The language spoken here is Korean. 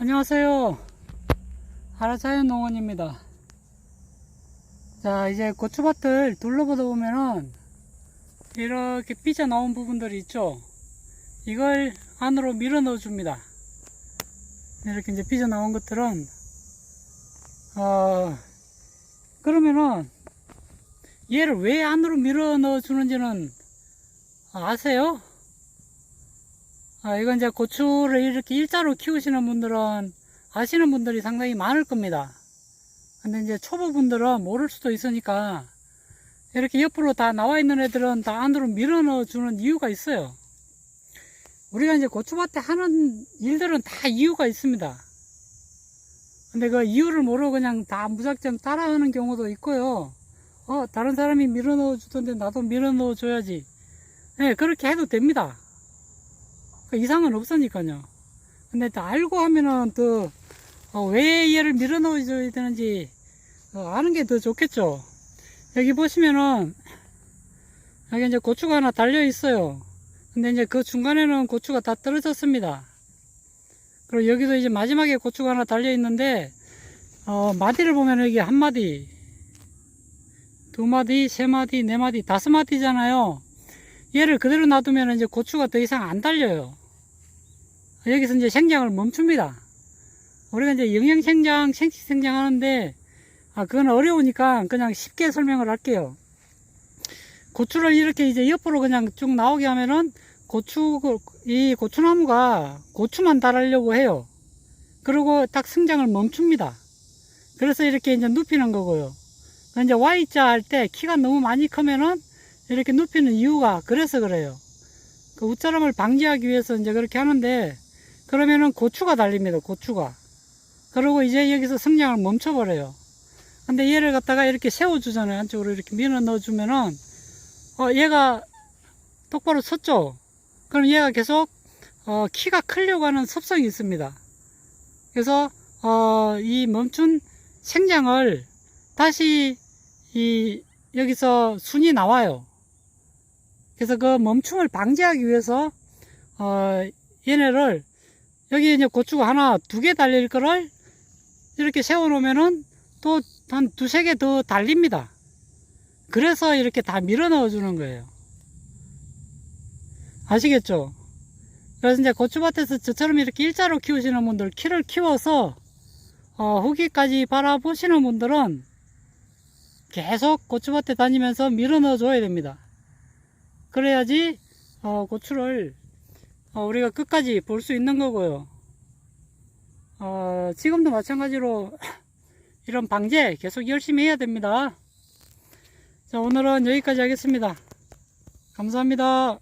안녕하세요. 하라자연 농원입니다. 자, 이제 고추밭을 둘러보다 보면은 이렇게 삐져나온 부분들이 있죠. 이걸 안으로 밀어 넣어 줍니다. 이렇게 이제 삐져나온 것들은, 어, 그러면은 얘를 왜 안으로 밀어 넣어 주는지는 아세요? 아, 이건 이제 고추를 이렇게 일자로 키우시는 분들은 아시는 분들이 상당히 많을 겁니다. 근데 이제 초보분들은 모를 수도 있으니까 이렇게 옆으로 다 나와 있는 애들은 다 안으로 밀어 넣어 주는 이유가 있어요. 우리가 이제 고추밭에 하는 일들은 다 이유가 있습니다. 근데 그 이유를 모르고 그냥 다 무작정 따라하는 경우도 있고요. 어, 다른 사람이 밀어 넣어 주던데 나도 밀어 넣어 줘야지. 네, 그렇게 해도 됩니다. 그 이상은 없으니까요. 근데 또 알고 하면은 또, 어, 왜 얘를 밀어 넣어줘야 되는지, 어, 아는 게 더 좋겠죠. 여기 보시면은, 여기 이제 고추가 하나 달려 있어요. 근데 이제 그 중간에는 고추가 다 떨어졌습니다. 그리고 여기도 이제 마지막에 고추가 하나 달려 있는데, 어, 마디를 보면 여기 한 마디, 두 마디, 세 마디, 네 마디, 다섯 마디잖아요. 얘를 그대로 놔두면 이제 고추가 더 이상 안 달려요. 여기서 이제 생장을 멈춥니다. 우리가 이제 영양 생장, 생식 생장 하는데, 아, 그건 어려우니까 그냥 쉽게 설명을 할게요. 고추를 이렇게 이제 옆으로 그냥 쭉 나오게 하면은 고추, 이 고추나무가 고추만 달으려고 해요. 그리고 딱 성장을 멈춥니다. 그래서 이렇게 이제 눕히는 거고요. 그 이제 Y자 할 때 키가 너무 많이 크면은 이렇게 눕히는 이유가 그래서 그래요. 그 웃자람을 방지하기 위해서 이제 그렇게 하는데 그러면은 고추가 달립니다. 고추가. 그리고 이제 여기서 성장을 멈춰버려요. 근데 얘를 갖다가 이렇게 세워주잖아요. 안쪽으로 이렇게 밀어 넣어주면은 어 얘가 똑바로 섰죠. 그럼 얘가 계속 어 키가 크려고 하는 습성이 있습니다. 그래서 어 이 멈춘 생장을 다시 이 여기서 순이 나와요. 그래서 그 멈춤을 방지하기 위해서 어 얘네를 여기 이제 고추가 하나 두 개 달릴 거를 이렇게 세워 놓으면은 또 한 두세 개 더 달립니다. 그래서 이렇게 다 밀어 넣어 주는 거예요. 아시겠죠? 그래서 이제 고추밭에서 저처럼 이렇게 일자로 키우시는 분들 키를 키워서 어, 후기까지 바라보시는 분들은 계속 고추밭에 다니면서 밀어 넣어 줘야 됩니다. 그래야지 어, 고추를 어, 우리가 끝까지 볼 수 있는 거고요. 어, 지금도 마찬가지로 이런 방제 계속 열심히 해야 됩니다. 자, 오늘은 여기까지 하겠습니다. 감사합니다.